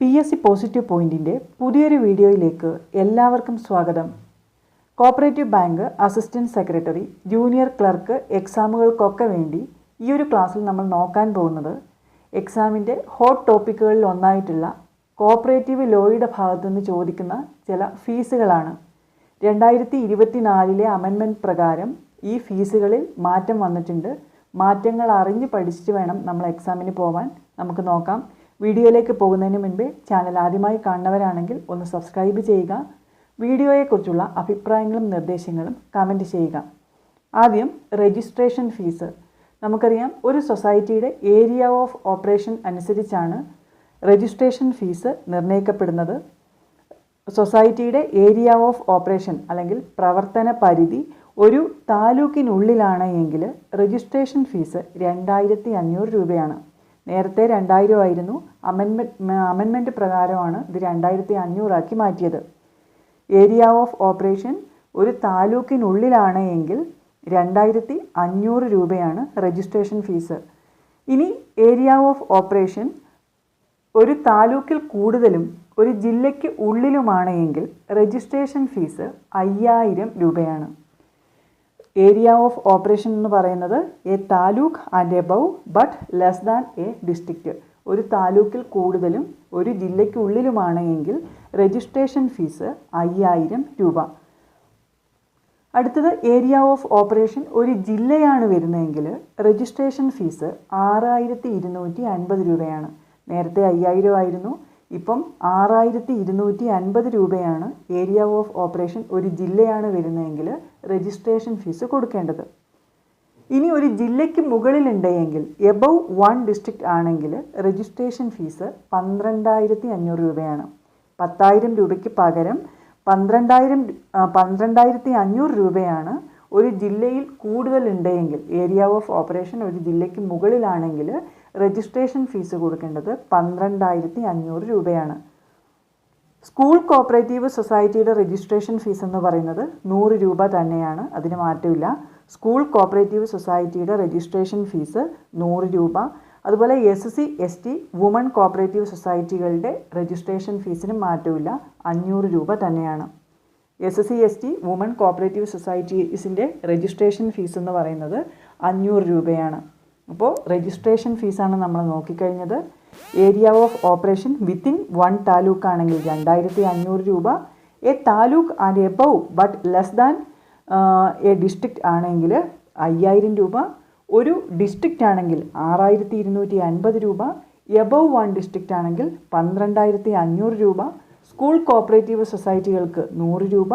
P S C positive പോയിന്റിന്റെ പുതിയൊരു വീഡിയോയിലേക്ക് എല്ലാവർക്കും സ്വാഗതം. Cooperative bank assistant secretary junior clerk എക്സാമുകൾക്കൊക്കെ വേണ്ടി ഈ ഒരു ക്ലാസ്സിൽ നമ്മൾ നോക്കാൻ പോകുന്നത് എക്സാമിന്റെ ഹോട്ട് ടോപ്പിക്കുകളിൽ ഒന്നായിട്ടുള്ള കോപ്പറേറ്റീവ് ലോയുടെ ഭാഗത്തുനിന്ന് ചോദിക്കുന്ന ചില ഫീസുകളാണ് രണ്ടായിരത്തി ഇരുപത്തിനാലിലെ അമെൻമെന്റ് പ്രകാരം ഈ ഫീസുകളിൽ മാറ്റം വന്നിട്ടുണ്ട്. മാറ്റങ്ങൾ അറിഞ്ഞ് പഠിച്ചിട്ട് വേണം നമ്മൾ എക്സാമിന് പോവാൻ. നമുക്ക് നോക്കാം. വീഡിയോയിലേക്ക് പോകുന്നതിന് മുൻപേ ചാനൽ ആദ്യമായി കാണുന്നവരാണെങ്കിൽ ഒന്ന് സബ്സ്ക്രൈബ് ചെയ്യുക വീഡിയോയെക്കുറിച്ചുള്ള അഭിപ്രായങ്ങളും നിർദ്ദേശങ്ങളും കമന്റ് ചെയ്യുക. ആദ്യം രജിസ്ട്രേഷൻ ഫീസ് നമുക്കറിയാം ഒരു സൊസൈറ്റിയുടെ ഏരിയ ഓഫ് ഓപ്പറേഷൻ അനുസരിച്ചാണ് രജിസ്ട്രേഷൻ ഫീസ് നിർണയിക്കപ്പെടുന്നത്. സൊസൈറ്റിയുടെ ഏരിയ ഓഫ് ഓപ്പറേഷൻ അല്ലെങ്കിൽ പ്രവർത്തന പരിധി ഒരു താലൂക്കിനുള്ളിലാണ് എങ്കിൽ രജിസ്ട്രേഷൻ ഫീസ് രണ്ടായിരത്തി അഞ്ഞൂറ് രൂപയാണ്. നേരത്തെ രണ്ടായിരം ആയിരുന്നു. അമെൻമെന്റ് അമെൻമെന്റ് പ്രകാരമാണ് ഇത് രണ്ടായിരത്തി അഞ്ഞൂറാക്കി മാറ്റിയത്. ഏരിയ ഓഫ് ഓപ്പറേഷൻ ഒരു താലൂക്കിനുള്ളിലാണ് എങ്കിൽ രണ്ടായിരത്തി അഞ്ഞൂറ് രൂപയാണ് രജിസ്ട്രേഷൻ ഫീസ് ഇനി ഏരിയ ഓഫ് ഓപ്പറേഷൻ ഒരു താലൂക്കിൽ കൂടുതലും ഒരു ജില്ലയ്ക്ക് ഉള്ളിലുമാണ് എങ്കിൽ രജിസ്ട്രേഷൻ ഫീസ് അയ്യായിരം രൂപയാണ്. ഏരിയ ഓഫ് ഓപ്പറേഷൻ എന്ന് പറയുന്നത് a taluk and above but less than a district ഒരു താലൂക്കിൽ കൂടുതലും ഒരു ജില്ലയ്ക്കുള്ളിലുമാണ് എങ്കിൽ രജിസ്ട്രേഷൻ ഫീസ് അയ്യായിരം രൂപ. അടുത്തത് ഏരിയ ഓഫ് ഓപ്പറേഷൻ ഒരു ജില്ലയാണ് വരുന്നതെങ്കിൽ രജിസ്ട്രേഷൻ ഫീസ് ആറായിരത്തി ഇരുന്നൂറ്റി അൻപത് രൂപയാണ്. നേരത്തെ അയ്യായിരം ആയിരുന്നു ഇപ്പം ആറായിരത്തി ഇരുന്നൂറ്റി അൻപത് രൂപയാണ് ഏരിയ ഓഫ് ഓപ്പറേഷൻ ഒരു ജില്ലയാണ് വരുന്നതെങ്കിൽ രജിസ്ട്രേഷൻ ഫീസ് കൊടുക്കേണ്ടത്. ഇനി ഒരു ജില്ലയ്ക്ക് മുകളിലുണ്ടെങ്കിൽ എബവ് വൺ ഡിസ്ട്രിക്റ്റ് ആണെങ്കിൽ രജിസ്ട്രേഷൻ ഫീസ് പന്ത്രണ്ടായിരത്തി അഞ്ഞൂറ് രൂപയാണ്. പത്തായിരം രൂപയ്ക്ക് പകരം പന്ത്രണ്ടായിരം പന്ത്രണ്ടായിരത്തി അഞ്ഞൂറ് രൂപയാണ് ഒരു ജില്ലയിൽ കൂടുതലുണ്ടെങ്കിൽ ഏരിയ ഓഫ് ഓപ്പറേഷൻ ഒരു ജില്ലയ്ക്ക് മുകളിലാണെങ്കിൽ രജിസ്ട്രേഷൻ ഫീസ് കൊടുക്കേണ്ടത് പന്ത്രണ്ടായിരത്തി അഞ്ഞൂറ് രൂപയാണ്. സ്കൂൾ കോപ്പറേറ്റീവ് സൊസൈറ്റിയുടെ രജിസ്ട്രേഷൻ ഫീസ് എന്ന് പറയുന്നത് നൂറ് രൂപ തന്നെയാണ്. അതിന് മാറ്റമില്ല. സ്കൂൾ കോപ്പറേറ്റീവ് സൊസൈറ്റിയുടെ രജിസ്ട്രേഷൻ ഫീസ് നൂറ് രൂപ. അതുപോലെ S C S T women cooperative സൊസൈറ്റികളുടെ registration ഫീസിനും മാറ്റമില്ല. അഞ്ഞൂറ് രൂപ തന്നെയാണ്. S C S T women cooperative സൊസൈറ്റീസിന്റെ registration fees എന്ന് പറയുന്നത് അഞ്ഞൂറ് രൂപയാണ്. അപ്പോൾ രജിസ്ട്രേഷൻ ഫീസാണ് നമ്മൾ നോക്കിക്കഴിഞ്ഞത്. Area of operation within one taluk ആണെങ്കിൽ രണ്ടായിരത്തി അഞ്ഞൂറ് രൂപ a taluk and above but less than a district ആണെങ്കിൽ അയ്യായിരം രൂപ. ഒരു ഡിസ്ട്രിക്റ്റ് ആണെങ്കിൽ ആറായിരത്തി ഇരുന്നൂറ്റി അൻപത് രൂപ. എബവ് വൺ ഡിസ്ട്രിക്റ്റ് ആണെങ്കിൽ പന്ത്രണ്ടായിരത്തി അഞ്ഞൂറ് രൂപ സ്കൂൾ കോപ്പറേറ്റീവ് സൊസൈറ്റികൾക്ക് നൂറ് രൂപ.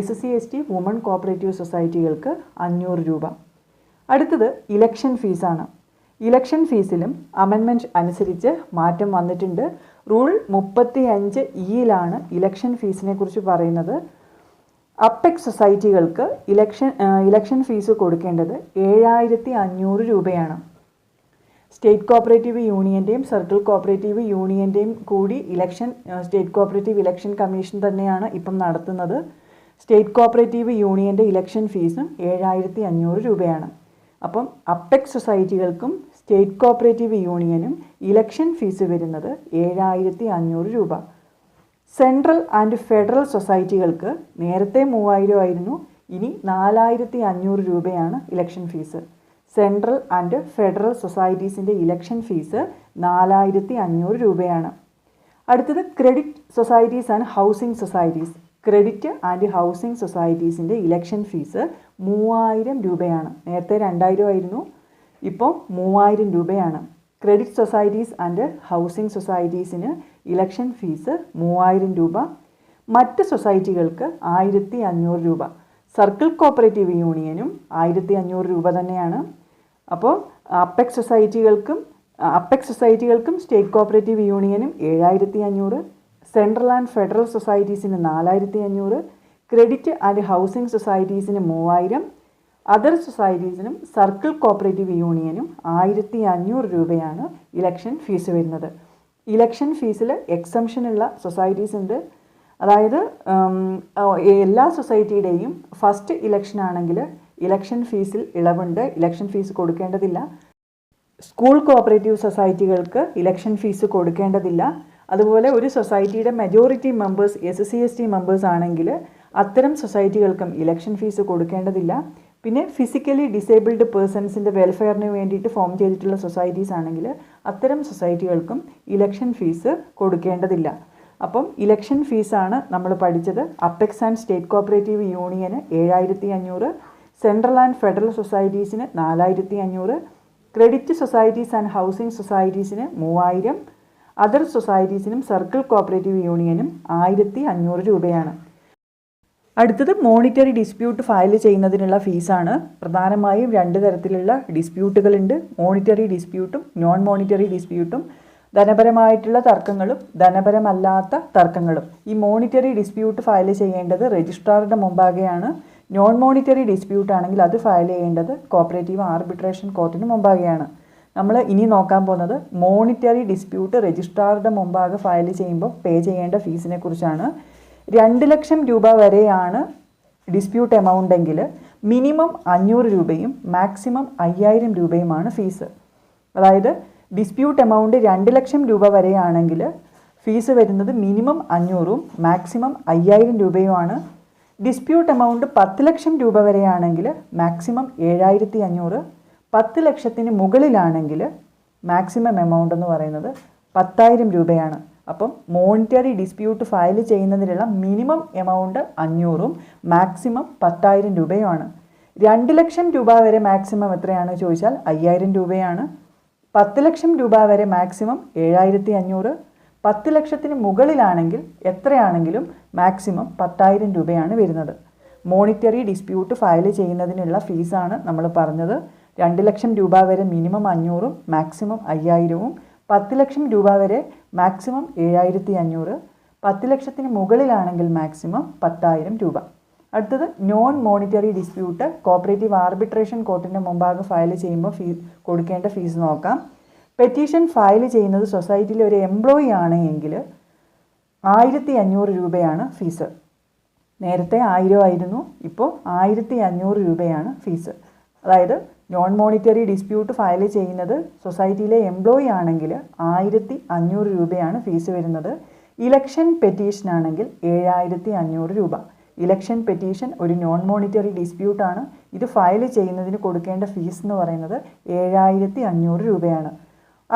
S C S T women cooperative സൊസൈറ്റികൾക്ക് അഞ്ഞൂറ് രൂപ. അടുത്തത് ഇലക്ഷൻ ഫീസാണ് ഇലക്ഷൻ ഫീസിലും അമെൻമെന്റ് അനുസരിച്ച് മാറ്റം വന്നിട്ടുണ്ട്. റൂൾ മുപ്പത്തി അഞ്ച് ഇയിലാണ് ഇലക്ഷൻ ഫീസിനെ കുറിച്ച് പറയുന്നത്. അപ്പെക് സൊസൈറ്റികൾക്ക് ഇലക്ഷൻ ഇലക്ഷൻ ഫീസ് കൊടുക്കേണ്ടത് ഏഴായിരത്തി അഞ്ഞൂറ് രൂപയാണ്. സ്റ്റേറ്റ് കോപ്പറേറ്റീവ് യൂണിയന്റെയും സർക്കിൾ കോപ്പറേറ്റീവ് യൂണിയന്റെയും കൂടി election state cooperative election commission തന്നെയാണ് ഇപ്പം നടത്തുന്നത്. സ്റ്റേറ്റ് കോപ്പറേറ്റീവ് യൂണിയന്റെ ഇലക്ഷൻ ഫീസും ഏഴായിരത്തി അഞ്ഞൂറ് രൂപയാണ്. അപ്പം അപ്പെക് സൊസൈറ്റികൾക്കും സ്റ്റേറ്റ് കോപ്പറേറ്റീവ് യൂണിയനും ഇലക്ഷൻ ഫീസ് വരുന്നത് ഏഴായിരത്തി അഞ്ഞൂറ് രൂപ. സെൻട്രൽ ആൻഡ് ഫെഡറൽ സൊസൈറ്റികൾക്ക് നേരത്തെ മൂവായിരം ആയിരുന്നു ഇനി നാലായിരത്തി അഞ്ഞൂറ് രൂപയാണ് election fees. Central and federal സൊസൈറ്റീസിന്റെ election fees നാലായിരത്തി അഞ്ഞൂറ് രൂപയാണ്. അടുത്തത് credit societies and housing societies. Credit and housing സൊസൈറ്റീസിന്റെ election fees മൂവായിരം രൂപയാണ്. നേരത്തെ രണ്ടായിരം ആയിരുന്നു ഇപ്പോൾ മൂവായിരം രൂപയാണ്. ക്രെഡിറ്റ് സൊസൈറ്റീസ് ആൻഡ് ഹൗസിംഗ് സൊസൈറ്റീസിന് ഇലക്ഷൻ ഫീസ് മൂവായിരം രൂപ. മറ്റ് സൊസൈറ്റികൾക്ക് ആയിരത്തി അഞ്ഞൂറ് രൂപ. സർക്കിൾ കോപ്പറേറ്റീവ് യൂണിയനും ആയിരത്തി അഞ്ഞൂറ് രൂപ തന്നെയാണ്. അപ്പോൾ അപ്പെക്സ് സൊസൈറ്റികൾക്കും അപ്പെക്സ് സൊസൈറ്റികൾക്കും സ്റ്റേറ്റ് കോപ്പറേറ്റീവ് യൂണിയനും ഏഴായിരത്തി അഞ്ഞൂറ്. സെൻട്രൽ ആൻഡ് ഫെഡറൽ സൊസൈറ്റീസിന് നാലായിരത്തി അഞ്ഞൂറ് ക്രെഡിറ്റ് ആൻഡ് ഹൗസിംഗ് സൊസൈറ്റീസിന് മൂവായിരം അതർ സൊസൈറ്റീസിനും സർക്കിൾ കോപ്പറേറ്റീവ് യൂണിയനും ആയിരത്തി അഞ്ഞൂറ് രൂപയാണ് ഇലക്ഷൻ ഫീസ് വരുന്നത്. ഇലക്ഷൻ ഫീസിൽ എക്സംഷനുള്ള സൊസൈറ്റീസ് ഉണ്ട്. അതായത് എല്ലാ സൊസൈറ്റിയുടെയും ഫസ്റ്റ് ഇലക്ഷൻ ആണെങ്കിൽ ഇലക്ഷൻ ഫീസിൽ ഇളവുണ്ട്. ഇലക്ഷൻ ഫീസ് കൊടുക്കേണ്ടതില്ല. സ്കൂൾ കോപ്പറേറ്റീവ് സൊസൈറ്റികൾക്ക് ഇലക്ഷൻ ഫീസ് കൊടുക്കേണ്ടതില്ല. അതുപോലെ ഒരു സൊസൈറ്റിയുടെ majority members S C S T members ആണെങ്കിൽ അത്തരം സൊസൈറ്റികൾക്കും ഇലക്ഷൻ ഫീസ് കൊടുക്കേണ്ടതില്ല. പിന്നെ ഫിസിക്കലി ഡിസേബിൾഡ് പേഴ്സൺസിന്റെ വെൽഫെയറിന് വേണ്ടിയിട്ട് ഫോം ചെയ്തിട്ടുള്ള സൊസൈറ്റീസ് ആണെങ്കിൽ അത്തരം സൊസൈറ്റികൾക്കും ഇലക്ഷൻ ഫീസ് കൊടുക്കേണ്ടതില്ല. അപ്പം ഇലക്ഷൻ ഫീസാണ് നമ്മൾ പഠിച്ചത്. അപ്പെക്സ് ആൻഡ് സ്റ്റേറ്റ് കോപ്പറേറ്റീവ് യൂണിയന് ഏഴായിരത്തി അഞ്ഞൂറ് സെൻട്രൽ ആൻഡ് ഫെഡറൽ സൊസൈറ്റീസിന് നാലായിരത്തി അഞ്ഞൂറ് ക്രെഡിറ്റ് സൊസൈറ്റീസ് ആൻഡ് ഹൗസിംഗ് സൊസൈറ്റീസിന് മൂവായിരം അതർ സൊസൈറ്റീസിനും സർക്കിൾ കോപ്പറേറ്റീവ് യൂണിയനും ആയിരത്തി അഞ്ഞൂറ് രൂപയാണ്. അടുത്തത് മോണിറ്ററി ഡിസ്പ്യൂട്ട് ഫയൽ ചെയ്യുന്നതിനുള്ള ഫീസാണ് പ്രധാനമായും രണ്ട് തരത്തിലുള്ള ഡിസ്പ്യൂട്ടുകളുണ്ട് മോണിറ്ററി ഡിസ്പ്യൂട്ടും നോൺ മോണിറ്ററി ഡിസ്പ്യൂട്ടും ധനപരമായിട്ടുള്ള തർക്കങ്ങളും ധനപരമല്ലാത്ത തർക്കങ്ങളും. ഈ മോണിറ്ററി ഡിസ്പ്യൂട്ട് ഫയൽ ചെയ്യേണ്ടത് രജിസ്ട്രാറുടെ മുമ്പാകെയാണ്. നോൺ മോണിറ്ററി ഡിസ്പ്യൂട്ട് ആണെങ്കിൽ അത് ഫയൽ ചെയ്യേണ്ടത് കോപ്പറേറ്റീവ് ആർബിട്രേഷൻ കോർട്ടിന് മുമ്പാകെയാണ്. നമ്മൾ ഇനി നോക്കാൻ പോകുന്നത് മോണിറ്ററി ഡിസ്പ്യൂട്ട് രജിസ്ട്രാറുടെ മുമ്പാകെ ഫയൽ ചെയ്യുമ്പോൾ പേ ചെയ്യേണ്ട ഫീസിനെ കുറിച്ചാണ്. രണ്ട് ലക്ഷം രൂപ വരെയാണ് ഡിസ്പ്യൂട്ട് എമൗണ്ട് എങ്കിൽ മിനിമം അഞ്ഞൂറ് രൂപയും മാക്സിമം അയ്യായിരം രൂപയുമാണ് ഫീസ് അതായത് ഡിസ്പ്യൂട്ട് എമൗണ്ട് രണ്ട് ലക്ഷം രൂപ വരെയാണെങ്കിൽ ഫീസ് വരുന്നത് മിനിമം അഞ്ഞൂറും മാക്സിമം അയ്യായിരം രൂപയുമാണ്. ഡിസ്പ്യൂട്ട് എമൗണ്ട് പത്ത് ലക്ഷം രൂപ വരെയാണെങ്കിൽ മാക്സിമം ഏഴായിരത്തി അഞ്ഞൂറ് പത്ത് ലക്ഷത്തിന് മുകളിലാണെങ്കിൽ മാക്സിമം എമൗണ്ട് എന്ന് പറയുന്നത് പത്തായിരം രൂപയാണ്. അപ്പം മോണിറ്ററി ഡിസ്പ്യൂട്ട് ഫയൽ ചെയ്യുന്നതിനുള്ള മിനിമം എമൗണ്ട് അഞ്ഞൂറും മാക്സിമം പത്തായിരം രൂപയുമാണ്. രണ്ട് ലക്ഷം രൂപ വരെ മാക്സിമം എത്രയാണ് ചോദിച്ചാൽ അയ്യായിരം രൂപയാണ്. പത്ത് ലക്ഷം രൂപ വരെ മാക്സിമം ഏഴായിരത്തി അഞ്ഞൂറ്. പത്ത് ലക്ഷത്തിന് മുകളിലാണെങ്കിൽ എത്രയാണെങ്കിലും മാക്സിമം പത്തായിരം രൂപയാണ് വരുന്നത്. മോണിറ്ററി ഡിസ്പ്യൂട്ട് ഫയൽ ചെയ്യുന്നതിനുള്ള ഫീസാണ് നമ്മൾ പറഞ്ഞത്. രണ്ട് ലക്ഷം രൂപ വരെ മിനിമം അഞ്ഞൂറും മാക്സിമം അയ്യായിരവും പത്ത് ലക്ഷം രൂപ വരെ മാക്സിമം ഏഴായിരത്തി അഞ്ഞൂറ് പത്ത് ലക്ഷത്തിന് മുകളിലാണെങ്കിൽ മാക്സിമം പത്തായിരം രൂപ. അടുത്തത് non monetary dispute cooperative arbitration കോർട്ടിന്റെ മുമ്പാകെ ഫയൽ ചെയ്യുമ്പോൾ ഫീ കൊടുക്കേണ്ട ഫീസ് നോക്കാം. പെറ്റീഷൻ ഫയൽ ചെയ്യുന്നത് സൊസൈറ്റിയിലെ ഒരു എംപ്ലോയി ആണ് എങ്കിൽ ആയിരത്തി അഞ്ഞൂറ് രൂപയാണ് ഫീസ്. നേരത്തെ ആയിരം ആയിരുന്നു ഇപ്പോൾ ആയിരത്തി അഞ്ഞൂറ് രൂപയാണ് ഫീസ്. അതായത് നോൺ മോണിറ്ററി ഡിസ്പ്യൂട്ട് ഫയൽ ചെയ്യുന്നത് സൊസൈറ്റിയിലെ എംപ്ലോയി ആണെങ്കിൽ ആയിരത്തി അഞ്ഞൂറ് രൂപയാണ് ഫീസ് വരുന്നത്. ഇലക്ഷൻ പെറ്റീഷൻ ആണെങ്കിൽ ഏഴായിരത്തി അഞ്ഞൂറ് രൂപ. ഇലക്ഷൻ പെറ്റീഷൻ ഒരു നോൺ മോണിറ്ററി ഡിസ്പ്യൂട്ടാണ് ഇത് ഫയൽ ചെയ്യുന്നതിന് കൊടുക്കേണ്ട ഫീസ് എന്ന് പറയുന്നത് ഏഴായിരത്തി അഞ്ഞൂറ് രൂപയാണ്.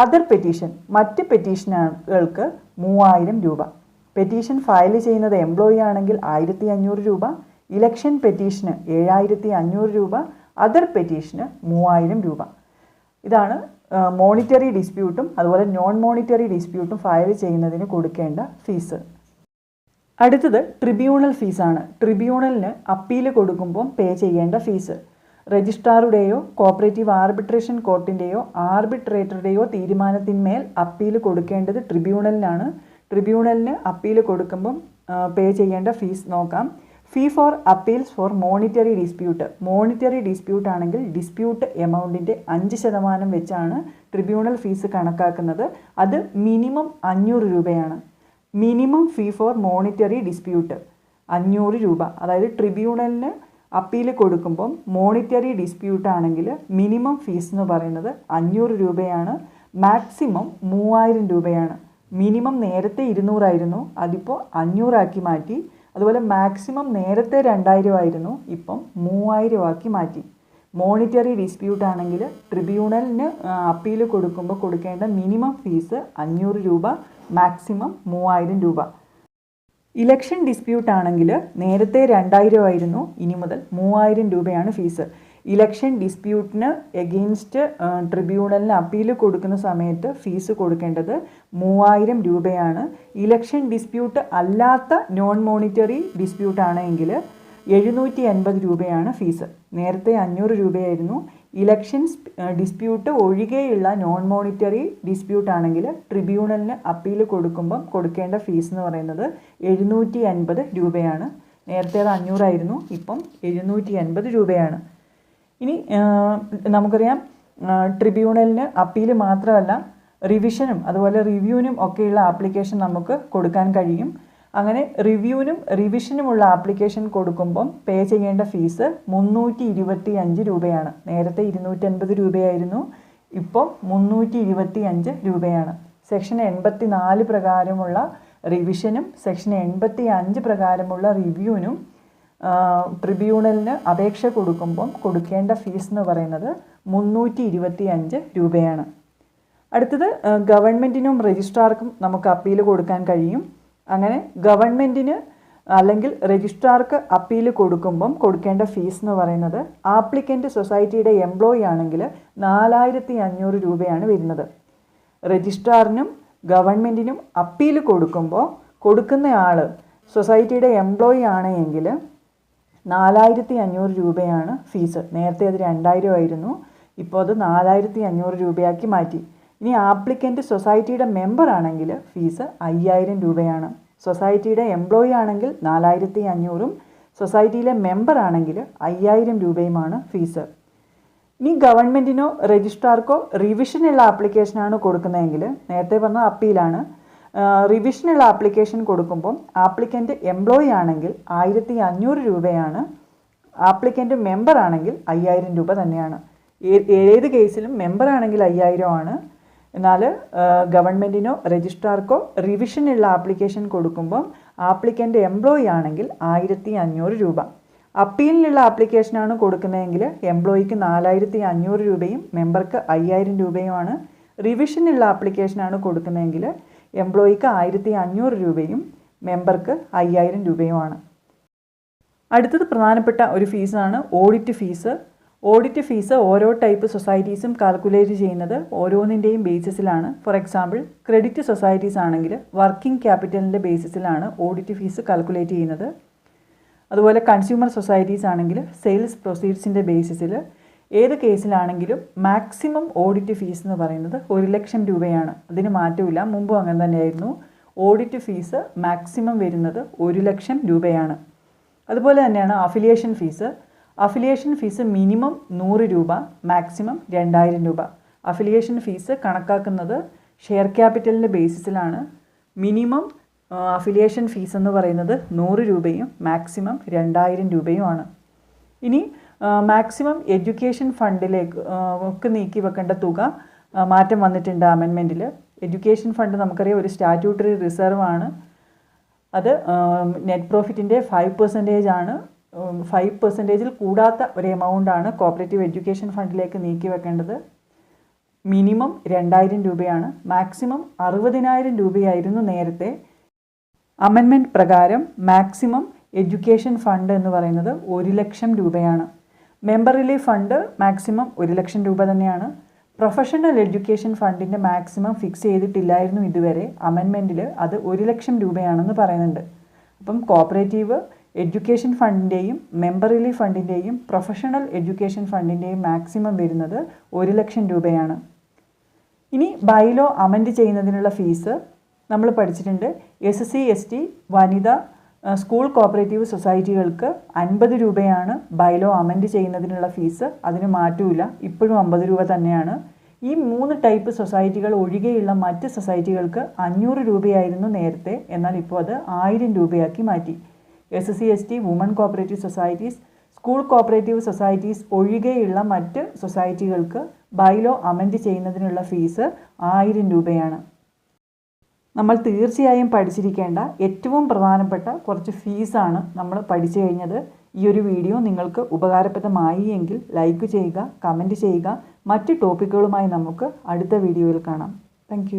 അതർ പെറ്റീഷൻ മറ്റ് പെറ്റീഷനുകൾക്ക് മൂവായിരം രൂപ. പെറ്റീഷൻ ഫയൽ ചെയ്യുന്നത് എംപ്ലോയി ആണെങ്കിൽ ആയിരത്തി അഞ്ഞൂറ് രൂപ. ഇലക്ഷൻ പെറ്റീഷന് ഏഴായിരത്തി അഞ്ഞൂറ് രൂപ. അതർ പെറ്റീഷന് മൂവായിരം രൂപ. ഇതാണ് മോണിറ്ററി ഡിസ്പ്യൂട്ടും അതുപോലെ നോൺ മോണിറ്ററി ഡിസ്പ്യൂട്ടും ഫയൽ ചെയ്യുന്നതിന് കൊടുക്കേണ്ട ഫീസ് അടുത്തത് ട്രിബ്യൂണൽ ഫീസാണ് ട്രിബ്യൂണലിന് അപ്പീൽ കൊടുക്കുമ്പോൾ പേ ചെയ്യേണ്ട ഫീസ് രജിസ്ട്രാറുടെയോ കോപ്പറേറ്റീവ് ആർബിട്രേഷൻ കോർട്ടിന്റെയോ ആർബിട്രേറ്ററുടെയോ തീരുമാനത്തിന്മേൽ അപ്പീൽ കൊടുക്കേണ്ടത് ട്രിബ്യൂണലിനാണ് ട്രിബ്യൂണലിന് അപ്പീൽ കൊടുക്കുമ്പം പേ ചെയ്യേണ്ട ഫീസ് നോക്കാം. Fee for appeals for monetary dispute monetary dispute ആണെങ്കിൽ ഡിസ്പ്യൂട്ട് എമൗണ്ടിന്റെ അഞ്ച് ശതമാനം വെച്ചാണ് ട്രിബ്യൂണൽ ഫീസ് കണക്കാക്കുന്നത്. അത് മിനിമം അഞ്ഞൂറ് രൂപയാണ്. Minimum fee for monetary dispute അഞ്ഞൂറ് രൂപ. അതായത് ട്രിബ്യൂണലിന് അപ്പീൽ കൊടുക്കുമ്പം മോണിറ്ററി ഡിസ്പ്യൂട്ട് ആണെങ്കിൽ മിനിമം ഫീസ് എന്ന് പറയുന്നത് അഞ്ഞൂറ് രൂപയാണ്. മാക്സിമം മൂവായിരം രൂപയാണ്. മിനിമം നേരത്തെ ഇരുന്നൂറായിരുന്നു. അതിപ്പോൾ അഞ്ഞൂറാക്കി മാറ്റി അതുപോലെ മാക്സിമം നേരത്തെ രണ്ടായിരം ആയിരുന്നു. ഇപ്പം മൂവായിരം ആക്കി മാറ്റി. മോണിറ്ററി ഡിസ്പ്യൂട്ട് ആണെങ്കിൽ ട്രിബ്യൂണലിന് അപ്പീൽ കൊടുക്കുമ്പോൾ കൊടുക്കേണ്ട മിനിമം ഫീസ് അഞ്ഞൂറ് രൂപ മാക്സിമം മൂവായിരം രൂപ. ഇലക്ഷൻ ഡിസ്പ്യൂട്ട് ആണെങ്കിൽ നേരത്തെ രണ്ടായിരം ആയിരുന്നു. ഇനി മുതൽ മൂവായിരം രൂപയാണ് ഫീസ് ഇലക്ഷൻ ഡിസ്പ്യൂട്ടിന് എഗെയിൻസ്റ്റ് ട്രിബ്യൂണലിന് അപ്പീൽ കൊടുക്കുന്ന സമയത്ത് ഫീസ് കൊടുക്കേണ്ടത് മൂവായിരം രൂപയാണ്. ഇലക്ഷൻ ഡിസ്പ്യൂട്ട് അല്ലാത്ത നോൺ മോണിറ്ററി ഡിസ്പ്യൂട്ടാണെങ്കിൽ എഴുന്നൂറ്റി എൺപത് രൂപയാണ് ഫീസ് നേരത്തെ അഞ്ഞൂറ് രൂപയായിരുന്നു. ഇലക്ഷൻ ഡിസ്പ്യൂട്ട് ഒഴികെയുള്ള നോൺ മോണിറ്ററി ഡിസ്പ്യൂട്ട് ആണെങ്കിൽ ട്രിബ്യൂണലിന് അപ്പീൽ കൊടുക്കുമ്പം കൊടുക്കേണ്ട ഫീസ് എന്ന് പറയുന്നത് എഴുന്നൂറ്റി അൻപത് രൂപയാണ് നേരത്തേത് അഞ്ഞൂറായിരുന്നു. ഇപ്പം എഴുന്നൂറ്റി അൻപത് രൂപയാണ്. ഇനി നമുക്കറിയാം ട്രിബ്യൂണലിന് അപ്പീൽ മാത്രമല്ല റിവിഷനും അതുപോലെ റിവ്യൂവിനും ഒക്കെയുള്ള ആപ്ലിക്കേഷൻ നമുക്ക് കൊടുക്കാൻ കഴിയും. അങ്ങനെ റിവ്യൂവിനും റിവിഷനുമുള്ള ആപ്ലിക്കേഷൻ കൊടുക്കുമ്പം പേ ചെയ്യേണ്ട ഫീസ് മുന്നൂറ്റി ഇരുപത്തി അഞ്ച് രൂപയാണ്. നേരത്തെ ഇരുന്നൂറ്റൻപത് രൂപയായിരുന്നു ഇപ്പോൾ മുന്നൂറ്റി ഇരുപത്തി അഞ്ച് രൂപയാണ്. സെക്ഷൻ എൺപത്തി നാല് പ്രകാരമുള്ള റിവിഷനും സെക്ഷൻ എൺപത്തി അഞ്ച് പ്രകാരമുള്ള റിവ്യൂവിനും ട്രിബ്യൂണലിന് അപേക്ഷ കൊടുക്കുമ്പം കൊടുക്കേണ്ട ഫീസ് എന്ന് പറയുന്നത് മുന്നൂറ്റി ഇരുപത്തി അഞ്ച് രൂപയാണ്. അടുത്തത് ഗവൺമെന്റിനും രജിസ്ട്രാർക്കും നമുക്ക് അപ്പീൽ കൊടുക്കാൻ കഴിയും. അങ്ങനെ ഗവൺമെന്റിന് അല്ലെങ്കിൽ രജിസ്ട്രാർക്ക് അപ്പീൽ കൊടുക്കുമ്പം കൊടുക്കേണ്ട ഫീസ് എന്ന് പറയുന്നത് ആപ്ലിക്കന്റ് സൊസൈറ്റിയുടെ എംപ്ലോയി ആണെങ്കിൽ നാലായിരത്തി അഞ്ഞൂറ് രൂപയാണ് വരുന്നത്. രജിസ്ട്രാറിനും ഗവൺമെന്റിനും അപ്പീൽ കൊടുക്കുമ്പോൾ കൊടുക്കുന്ന ആൾ സൊസൈറ്റിയുടെ എംപ്ലോയി ആണെങ്കിൽ നാലായിരത്തി അഞ്ഞൂറ് രൂപയാണ് ഫീസ്. നേരത്തെ അത് രണ്ടായിരം ആയിരുന്നു. ഇപ്പോൾ അത് നാലായിരത്തി അഞ്ഞൂറ് രൂപയാക്കി മാറ്റി. ഇനി ആപ്ലിക്കന്റ് സൊസൈറ്റിയുടെ മെമ്പർ ആണെങ്കിൽ ഫീസ് അയ്യായിരം രൂപയാണ്. സൊസൈറ്റിയുടെ എംപ്ലോയി ആണെങ്കിൽ നാലായിരത്തി അഞ്ഞൂറും സൊസൈറ്റിയിലെ മെമ്പർ ആണെങ്കിൽ അയ്യായിരം രൂപയുമാണ് ഫീസ്. ഇനി ഗവൺമെന്റിനോ രജിസ്ട്രാർക്കോ റിവിഷനുള്ള ആപ്ലിക്കേഷനാണ് കൊടുക്കുന്നതെങ്കിൽ നേരത്തെ പറഞ്ഞ അപ്പീലാണ് റിവിഷനുള്ള ആപ്ലിക്കേഷൻ കൊടുക്കുമ്പോൾ ആപ്ലിക്കന്റ് എംപ്ലോയി ആണെങ്കിൽ ആയിരത്തി അഞ്ഞൂറ് രൂപയാണ് ആപ്ലിക്കന്റ് മെമ്പർ ആണെങ്കിൽ അയ്യായിരം രൂപ തന്നെയാണ്. ഏത് കേസിലും മെമ്പർ ആണെങ്കിൽ അയ്യായിരം ആണ്. എന്നാൽ ഗവൺമെന്റിനോ രജിസ്ട്രാർക്കോ റിവിഷനുള്ള ആപ്ലിക്കേഷൻ കൊടുക്കുമ്പോൾ ആപ്ലിക്കന്റ് എംപ്ലോയി ആണെങ്കിൽ ആയിരത്തി അഞ്ഞൂറ് രൂപ. അപ്പീലിനുള്ള ആപ്ലിക്കേഷനാണ് കൊടുക്കുന്നതെങ്കിൽ എംപ്ലോയിക്ക് നാലായിരത്തി അഞ്ഞൂറ് രൂപയും മെമ്പർക്ക് അയ്യായിരം രൂപയുമാണ്. റിവിഷനുള്ള ആപ്ലിക്കേഷനാണ് കൊടുക്കുന്നതെങ്കിൽ എംപ്ലോയിക്ക് ആയിരത്തി അഞ്ഞൂറ് രൂപയും മെമ്പർക്ക് അയ്യായിരം രൂപയുമാണ്. അടുത്തത് പ്രധാനപ്പെട്ട ഒരു ഫീസാണ് ഓഡിറ്റ് ഫീസ്. ഓഡിറ്റ് ഫീസ് ഓരോ ടൈപ്പ് സൊസൈറ്റീസും കാൽക്കുലേറ്റ് ചെയ്യുന്നത് ഓരോന്നിന്റെയും ബേസിസിലാണ്. ഫോർ എക്സാമ്പിൾ ക്രെഡിറ്റ് സൊസൈറ്റീസ് ആണെങ്കിൽ വർക്കിംഗ് ക്യാപിറ്റലിന്റെ ബേസിസിലാണ് ഓഡിറ്റ് ഫീസ് കാൽക്കുലേറ്റ് ചെയ്യുന്നത്. അതുപോലെ കൺസ്യൂമർ സൊസൈറ്റീസ് ആണെങ്കിൽ സെയിൽസ് പ്രൊസീഡ്സിന്റെ ബേസിസിൽ ഏത് കേസിലാണെങ്കിലും മാക്സിമം ഓഡിറ്റ് ഫീസ് എന്ന് പറയുന്നത് ഒരു ലക്ഷം രൂപയാണ്. അതിന് മാറ്റമില്ല. മുമ്പും അങ്ങനെ തന്നെയായിരുന്നു. ഓഡിറ്റ് ഫീസ് മാക്സിമം വരുന്നത് ഒരു ലക്ഷം രൂപയാണ്. അതുപോലെ തന്നെയാണ് affiliation fees. Affiliation fees minimum നൂറ് രൂപ മാക്സിമം രണ്ടായിരം രൂപ. അഫിലിയേഷൻ ഫീസ് കണക്കാക്കുന്നത് ഷെയർ ക്യാപിറ്റലിന്റെ ബേസിസിലാണ്. മിനിമം അഫിലിയേഷൻ ഫീസ് എന്ന് പറയുന്നത് നൂറ് രൂപയും മാക്സിമം രണ്ടായിരം രൂപയുമാണ്. ഇനി മാക്സിമം എഡ്യൂക്കേഷൻ ഫണ്ടിലേക്ക് ഒക്കെ നീക്കി വെക്കേണ്ട തുക മാറ്റം വന്നിട്ടുണ്ട് അമെൻമെന്റിൽ എഡ്യൂക്കേഷൻ ഫണ്ട് നമുക്കറിയാം ഒരു സ്റ്റാറ്റ്യൂട്ടറി റിസർവ് ആണ്. അത് നെറ്റ് പ്രോഫിറ്റിന്റെ ഫൈവ് പെർസെന്റേജ് ആണ്. ഫൈവ് പെർസെന്റേജിൽ കൂടാത്ത ഒരു എമൗണ്ട് ആണ് കോപ്പറേറ്റീവ് എഡ്യൂക്കേഷൻ ഫണ്ടിലേക്ക് നീക്കി വെക്കേണ്ടത്. മിനിമം രണ്ടായിരം രൂപയാണ്. മാക്സിമം അറുപതിനായിരം രൂപയായിരുന്നു നേരത്തെ. അമെൻമെന്റ് പ്രകാരം മാക്സിമം എഡ്യൂക്കേഷൻ ഫണ്ട് എന്ന് പറയുന്നത് ഒരു ലക്ഷം രൂപയാണ്. മെമ്പർ റിലീഫ് ഫണ്ട് മാക്സിമം ഒരു ലക്ഷം രൂപ തന്നെയാണ്. പ്രൊഫഷണൽ എഡ്യൂക്കേഷൻ ഫണ്ടിന്റെ മാക്സിമം ഫിക്സ് ചെയ്തിട്ടില്ലായിരുന്നു ഇതുവരെ. അമെൻമെന്റിൽ അത് ഒരു ലക്ഷം രൂപയാണെന്ന് പറയുന്നുണ്ട്. അപ്പം കോപ്പറേറ്റീവ് എഡ്യൂക്കേഷൻ ഫണ്ടിന്റെയും മെമ്പർ റിലീഫ് ഫണ്ടിന്റെയും പ്രൊഫഷണൽ എഡ്യൂക്കേഷൻ ഫണ്ടിന്റെയും മാക്സിമം വരുന്നത് ഒരു ലക്ഷം രൂപയാണ്. ഇനി ബൈലോ അമെൻഡ് ചെയ്യുന്നതിനുള്ള ഫീസ് നമ്മൾ പഠിച്ചിട്ടുണ്ട്. എസ് സി എസ് ടി വനിത സ്കൂൾ കോപ്പറേറ്റീവ് സൊസൈറ്റികൾക്ക് അൻപത് രൂപയാണ് ബൈലോ അമെൻഡ് ചെയ്യുന്നതിനുള്ള ഫീസ്. അതിന് മാറ്റൂല. ഇപ്പോഴും അമ്പത് രൂപ തന്നെയാണ്. ഈ മൂന്ന് ടൈപ്പ് സൊസൈറ്റികൾ ഒഴികെയുള്ള മറ്റ് സൊസൈറ്റികൾക്ക് അഞ്ഞൂറ് രൂപയായിരുന്നു നേരത്തെ. എന്നാൽ ഇപ്പോൾ അത് ആയിരം രൂപയാക്കി മാറ്റി. S C S T women cooperative societies school cooperative societies ഒഴികെയുള്ള മറ്റ് സൊസൈറ്റികൾക്ക് ബൈലോ അമെൻഡ് ചെയ്യുന്നതിനുള്ള ഫീസ് ആയിരം രൂപയാണ്. നമ്മൾ തീർച്ചയായും പഠിച്ചിരിക്കേണ്ട ഏറ്റവും പ്രധാനപ്പെട്ട കുറച്ച് ഫീസാണ് നമ്മൾ പഠിച്ചു കഴിഞ്ഞത്. ഈ ഒരു വീഡിയോ നിങ്ങൾക്ക് ഉപകാരപ്രദമായി എങ്കിൽ ലൈക്ക് ചെയ്യുക കമന്റ് ചെയ്യുക. മറ്റ് ടോപ്പിക്കുകളുമായി നമുക്ക് അടുത്ത വീഡിയോയിൽ കാണാം. താങ്ക്